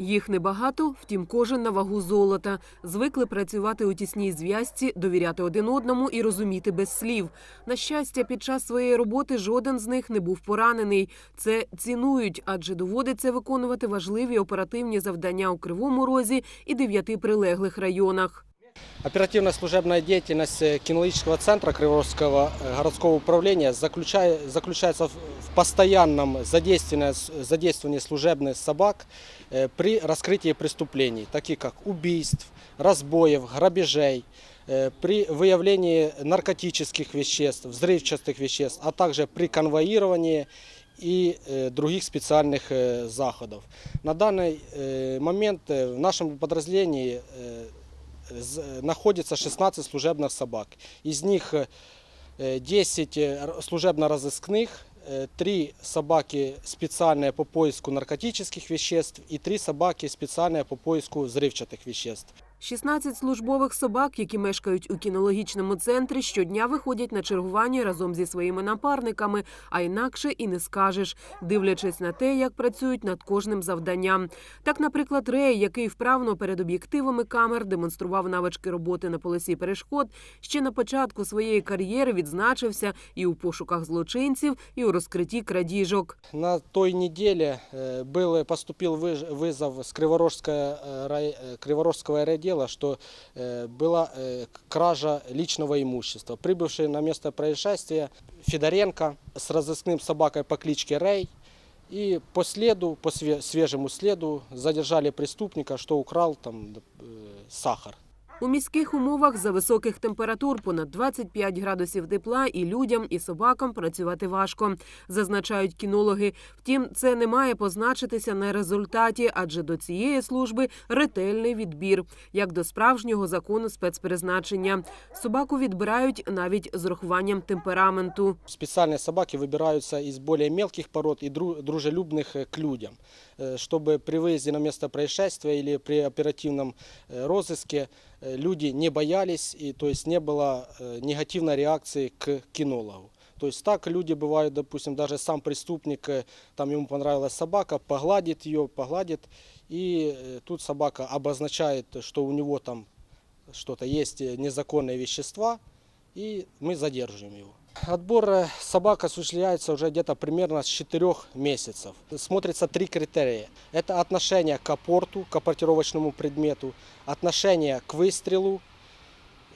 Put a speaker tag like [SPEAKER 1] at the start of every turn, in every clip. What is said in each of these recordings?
[SPEAKER 1] Їх небагато, втім, кожен на вагу золота. Звикли працювати у тісній зв'язці, довіряти один одному і розуміти без слів. На щастя, під час своєї роботи жоден з них не був поранений. Це цінують, адже доводиться виконувати важливі оперативні завдання у Кривому Розі і дев'яти прилеглих районах.
[SPEAKER 2] Оперативная служебная деятельность э, кинологического центра Криворожского э, городского в в постоянном задействовании, служебных собак э, при раскрытии преступлений, таких как убийств, разбоев, грабежей, э, при выявлении наркотических веществ, взрывчатых веществ, а также при конвоировании и э, других специальных заходов. На данный момент в нашем подразделении находится 16 служебных собак. Из них э, 10 э, р- служебно-розыскных, 3 собаки специальные по поиску наркотических веществ и 3 собаки специальные по поиску взрывчатых веществ.
[SPEAKER 1] 16 службових собак, які мешкають у кінологічному центрі, щодня виходять на чергування разом зі своїми напарниками, а інакше і не скажеш, дивлячись на те, як працюють над кожним завданням. Так, наприклад, Рей, який вправно перед об'єктивами камер демонстрував навички роботи на полосі перешкод, ще на початку своєї кар'єри відзначився і у пошуках злочинців, і у розкритті крадіжок.
[SPEAKER 2] На той неделе э, был, поступил выж- вызов с Криворожского, э, рай- э, Криворожского райотдела, что э, была э, к- кража личного имущества. Прибывший на место происшествия Федоренко с разыскным собакой по кличке Рей и по следу, по све- свежему следу задержали преступника, что украл там э, сахар.
[SPEAKER 1] У міських умовах за високих температур понад 25 градусів тепла і людям, і собакам працювати важко, зазначають кінологи. Втім, це не має позначитися на результаті, адже до цієї служби ретельний відбір, як до справжнього закону спецпризначення. Собаку відбирають навіть з урахуванням темпераменту.
[SPEAKER 2] Специальные собаки выбираются из более мелких пород и дру- дружелюбных э, к людям, э, чтобы при выезде на место происшествия или при оперативном э, розыске э, люди не боялись, и то есть не было э, негативной реакции к кинологу. То есть так люди бывают, допустим, даже сам преступник, э, там ему понравилась собака, погладит ее, погладит, и э, тут собака обозначает, что у него там что-то есть э, незаконные вещества, и мы задерживаем его. Отбор э, собак осуществляется уже где-то примерно с 4 месяцев. Смотрится три критерия. Это отношение к апорту, к апортировочному предмету, отношение к выстрелу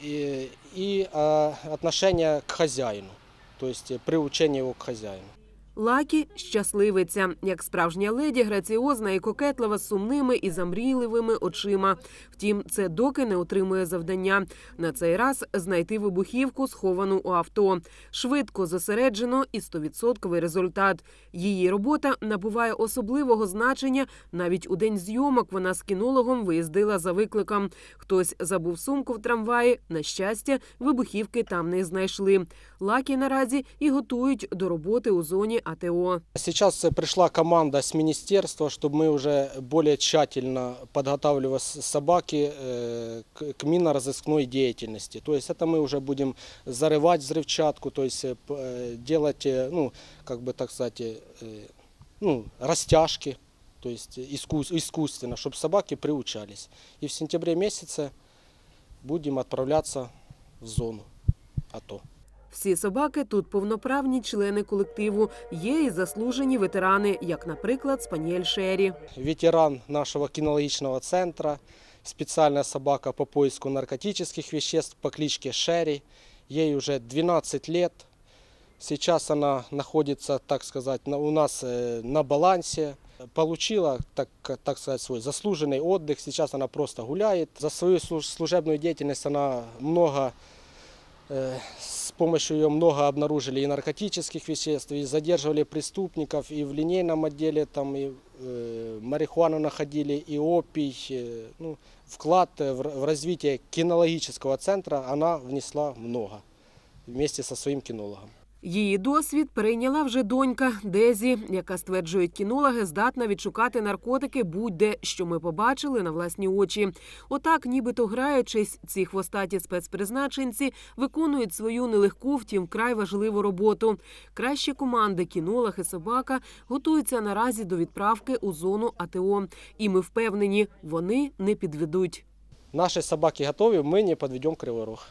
[SPEAKER 2] и, и э, отношение к хозяину, то есть э, приучение его к хозяину.
[SPEAKER 1] Лакі щасливиця, як справжня леді, граціозна і кокетлива з сумними і замрійливими очима. Втім, це доки не отримує завдання. На цей раз знайти вибухівку, сховану у авто. Швидко зосереджено і 100% результат. Її робота набуває особливого значення. Навіть у день зйомок вона з кінологом виїздила за викликом. Хтось забув сумку в трамваї. На щастя, вибухівки там не знайшли. Лакі наразі і готують до роботи у зоні АТО.
[SPEAKER 2] Сейчас э, пришла команда с министерства, чтобы мы уже более тщательно подготавливали собаки э, к минно-розыскной деятельности. То есть это мы уже будем зарывать взрывчатку, то есть э, делать, ну, как бы так сказать, ну, растяжки, то есть искус- искусственно, чтобы собаки приучались. И в сентябре месяце будем отправляться в зону АТО.
[SPEAKER 1] Всі собаки тут повноправні члени колективу. Є і заслужені ветерани, як, наприклад, спаніель Шері.
[SPEAKER 2] ветеран нашего кинологичного центра, специальная собака по поиску наркотических веществ по кличке Шерри. Ей уже 12 лет. Сейчас она находится, так сказать, на- у нас э, на балансе. Получила, так, так сказать, свой заслуженный отдых. Сейчас она просто гуляет. За свою служ- служебную деятельность она много Э, С помощью ее много обнаружили и наркотических веществ, и задерживали преступников, и в линейном отделе там и э, марихуану находили, и опий. э, ну, вклад э, в, р- в развитие кинологического центра она внесла много вместе со своим кинологом.
[SPEAKER 1] Її досвід перейняла вже донька Дезі, яка стверджують кінологи, здатна відшукати наркотики будь-де, що ми побачили на власні очі. Отак, нібито граючись, ці хвостаті спецпризначенці виконують свою нелегку, втім вкрай важливу роботу. Кращі команди кінолог і собака готуються наразі до відправки у зону АТО. І ми впевнені, вони не підведуть.
[SPEAKER 2] Наши собаки готовы, мы не подведем Кривой Рог.